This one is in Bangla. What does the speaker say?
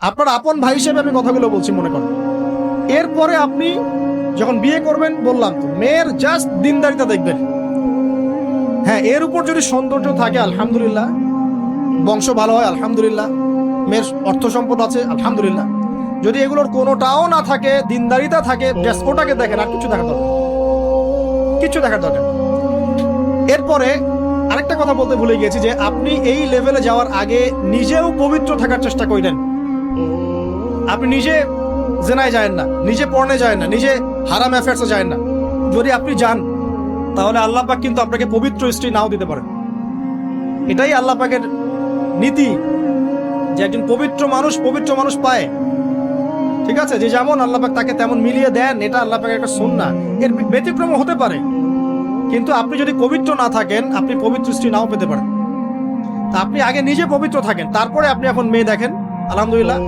আপনার আপন ভাই হিসেবে আমি কথাগুলো বলছি, মনে করেন। এরপরে আপনি যখন বিয়ে করবেন, বললাম তো, মেয়ের জাস্ট দিনদারিতা দেখবেন। হ্যাঁ এর উপর যদি সৌন্দর্য থাকে, আলহামদুলিল্লাহ। বংশ ভালো হয়, আলহামদুলিল্লাহ। মেয়ের অর্থ সম্পদ আছে, আলহামদুলিল্লাহ। যদি এগুলোর কোনোটাও না থাকে দিনদারিতা থাকে ওটাকে দেখেন, আর কিছু দেখার দরকার। কিছু দেখার দরকার। এরপরে আরেকটা কথা বলতে ভুলে গিয়েছি যে, আপনি এই লেভেলে যাওয়ার আগে নিজেও পবিত্র থাকার চেষ্টা করেন আপনি নিজে জেনায় যায় না, নিজে পড়নে যায় না, নিজে হারাম অ্যাফেয়ার্সে যায় না। যদি আপনি যান, তাহলে আল্লাহ পাক কিন্তু আপনাকে পবিত্র স্ত্রী নাও দিতে পারেন। এটাই আল্লাহ পাকের নীতি, যে একজন পবিত্র মানুষ পবিত্র মানুষ পায়। ঠিক আছে? যে যেমন আল্লাহ পাক তাকে তেমন মিলিয়ে দেন, এটা আল্লাহ পাকের একটা সুন্না এর ব্যতিক্রম হতে পারে। কিন্তু আপনি যদি পবিত্র না থাকেন, আপনি পবিত্র স্ত্রী নাও পেতে পারেন। তা আপনি আগে নিজে পবিত্র থাকেন, তারপরে আপনি এখন মেয়ে দেখেন। আলহামদুলিল্লাহ।